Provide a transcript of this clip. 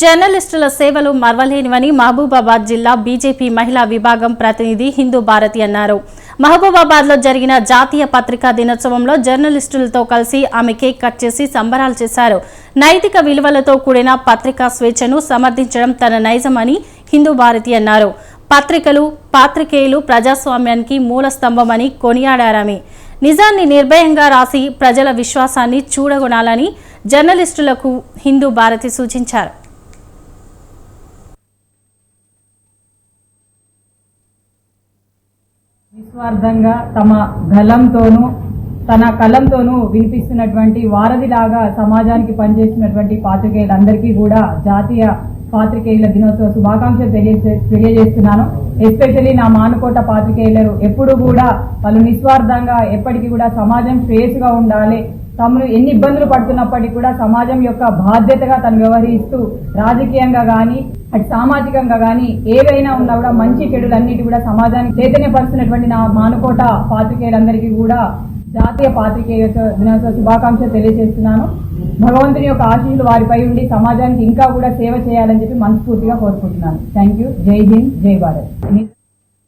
జర్నలిస్టుల సేవలు మరవలేనివని మహబూబాబాద్ జిల్లా బీజేపీ మహిళా విభాగం ప్రతినిధి హిందూ భారతి అన్నారు. మహబూబాబాద్లో జరిగిన జాతీయ పత్రికా దినోత్సవంలో జర్నలిస్టులతో కలిసి ఆమె కేక్ కట్ చేసి సంబరాలు చేశారు. నైతిక విలువలతో కూడిన పత్రికా స్వేచ్ఛను సమర్థించడం తన నైజమని హిందూ భారతి అన్నారు. పత్రికలు పాత్రికేయులు ప్రజాస్వామ్యానికి మూల స్తంభమని కొనియాడారామె. నిజాన్ని నిర్భయంగా రాసి ప్రజల విశ్వాసాన్ని చూడగొనాలని జర్నలిస్టులకు హిందూ భారతి సూచించారు. నిస్వార్థంగా తమ గలంతోనూ తన కలంతోనూ వినిపిస్తున్నటువంటి వారధిలాగా సమాజానికి పనిచేస్తున్నటువంటి పాత్రికేయులందరికీ కూడా జాతీయ పాత్రికేయుల దినోత్సవ శుభాకాంక్షలు తెలియజేస్తున్నాను. ఎస్పెషల్లీ నా మానుకోట పాత్రికేయులు ఎప్పుడు కూడా వాళ్ళు నిస్వార్థంగా ఎప్పటికీ కూడా సమాజం శ్రేయస్సుగా ఉండాలి. తమను ఎన్ని ఇబ్బందులు పడుతున్నప్పటికీ కూడా సమాజం యొక్క బాధ్యతగా తను వ్యవహరిస్తూ రాజకీయంగా కానీ అటు సామాజికంగా కానీ ఏవైనా ఉన్నా కూడా మంచి చెడులన్నిటి కూడా సమాజానికి చైతన్యపరుస్తున్నటువంటి నా మానుకోట పాత్రికేయులందరికీ కూడా జాతీయ పాత్రికేయ దినోత్సవ శుభాకాంక్షలు తెలియజేస్తున్నాను. భగవంతుని యొక్క ఆశీస్సులు వారిపై ఉండి సమాజానికి ఇంకా కూడా సేవ చేయాలని చెప్పి మనస్ఫూర్తిగా కోరుకుంటున్నాను. థ్యాంక్ యూ జై హింద్ జై భారత్